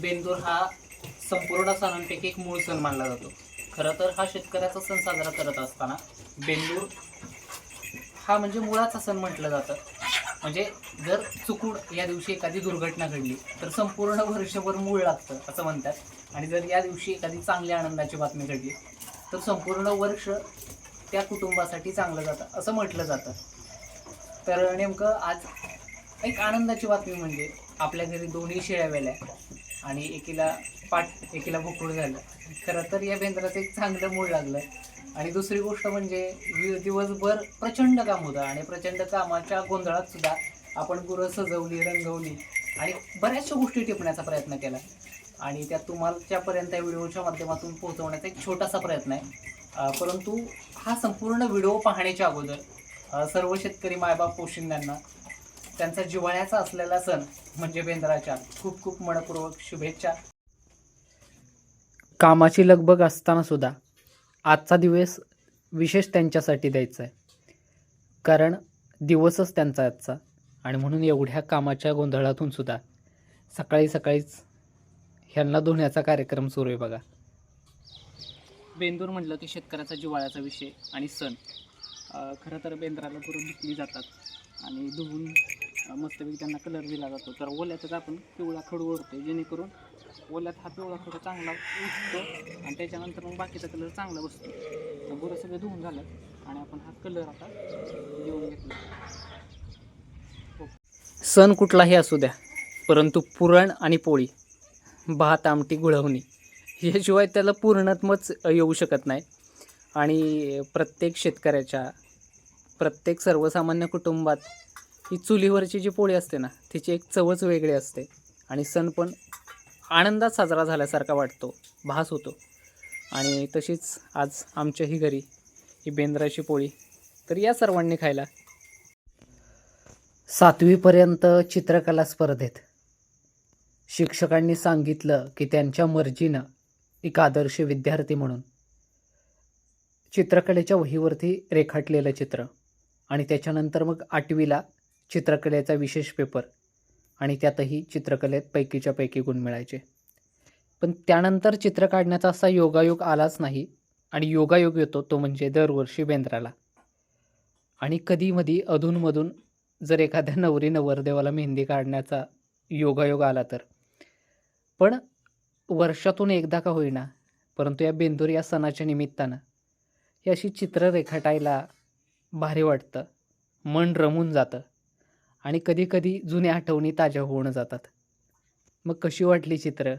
बेंदूर हा संपूर्ण सणांपैकी एक मूळ सण मानला जातो. खरं तर हा शेतकऱ्याचा सण साजरा करत असताना बेंदूर हा म्हणजे मुळाचा सण म्हटलं जातं. म्हणजे जर चुकून या दिवशी एखादी दुर्घटना घडली तर संपूर्ण वर्षभर मूळ लागतं असं म्हणतात. आणि जर या दिवशी एखादी चांगल्या आनंदाची बातमी घडली तर संपूर्ण वर्ष त्या कुटुंबासाठी चांगलं जातं असं म्हटलं जातं. तर नेमकं आज एक आनंदाची बातमी म्हणजे आपल्या घरी दोन्ही शेळ्या वेल्या आणि एकीला पाट एकीला भुकूड झालं. खरं तर या बेंद्राचं एक चांगलं मूळ लागलं आणि दुसरी गोष्ट म्हणजे वि- दिवसभर प्रचंड काम होतं आणि प्रचंड कामाच्या गोंधळात सुद्धा आपण गुरं सजवली रंगवली आणि बऱ्याचशा गोष्टी टिपण्याचा प्रयत्न केला. आणि त्या तुम्हाच्यापर्यंत या व्हिडिओच्या माध्यमातून पोहोचवण्याचा एक छोटासा प्रयत्न आहे. परंतु हा संपूर्ण व्हिडिओ पाहण्याच्या अगोदर सर्व शेतकरी मायबाप पोशिंद्यांना त्यांचा जिव्हाळ्याचा असलेला सण म्हणजे बेंद्राच्या. खूप खूप मनपूर्वक शुभेच्छा. कामाची लगबग असताना सुद्धा आजचा दिवस विशेष त्यांच्यासाठी द्यायचा आहे कारण दिवसच त्यांचा आजचा. आणि म्हणून एवढ्या कामाच्या गोंधळातून सुद्धा सकाळी सकाळीच ह्यांना धुण्याचा कार्यक्रम सुरू आहे बघा. बेंदूर म्हटलं की शेतकऱ्याचा जिव्हाळ्याचा विषय आणि सण. खरं तर बेंद्राला करून धुतली जातात. आणि धुवून मस्तपैकी त्यांना कलर दिला जातो. तर ओल्यातच आपण पिवळा खडू ओढतो जेणेकरून ओल्यात हा पिवळा खडू चांगला उठतो आणि त्याच्यानंतर मग बाकीचा कलर चांगला बसतो. तर बरं सगळं धुवून झालं आणि आपण हा कलर आता घेऊन घेतला. हो. सण कुठलाही असू द्या परंतु पुरण आणि पोळी भात आमटी गुळवणी याशिवाय त्याला पूर्णत्मच येऊ शकत नाही. आणि प्रत्येक शेतकऱ्याच्या प्रत्येक सर्वसामान्य कुटुंबात ही चुलीवरची जी पोळी असते ना तिची एक चवच वेगळी असते. आणि सण पण आनंदात साजरा झाल्यासारखा वाटतो भास होतो. आणि तशीच आज आमच्याही घरी ही बेंद्राची पोळी. तर या सर्वांनी खायला. सातवीपर्यंत चित्रकला स्पर्धेत. शिक्षकांनी सांगितलं की त्यांच्या मर्जीनं एक आदर्श विद्यार्थी म्हणून. चित्रकलेच्या वहीवरती रेखाटलेलं चित्र. आणि त्याच्यानंतर मग आठवीला चित्रकलेचा विशेष पेपर आणि त्यातही चित्रकलेत पैकीच्या पैकी गुण मिळायचे. पण त्यानंतर चित्र काढण्याचा असा योगायोग आलाच नाही आणि योगायोग येतो तो म्हणजे दरवर्षी बेंद्राला. आणि कधीमधी अधूनमधून जर एखाद्या नवरी नवरदेवाला मेहंदी काढण्याचा योगायोग आला तर. पण वर्षातून एकदा का होईना परंतु या बेंदूर या सणाच्या निमित्तानं ही अशी चित्र रेखाटायला भारी वाटतं. मन रमून जातं. आणि कधीकधी जुन्या आठवणी ताज्या होऊन जातात. मग कशी वाटली चित्र?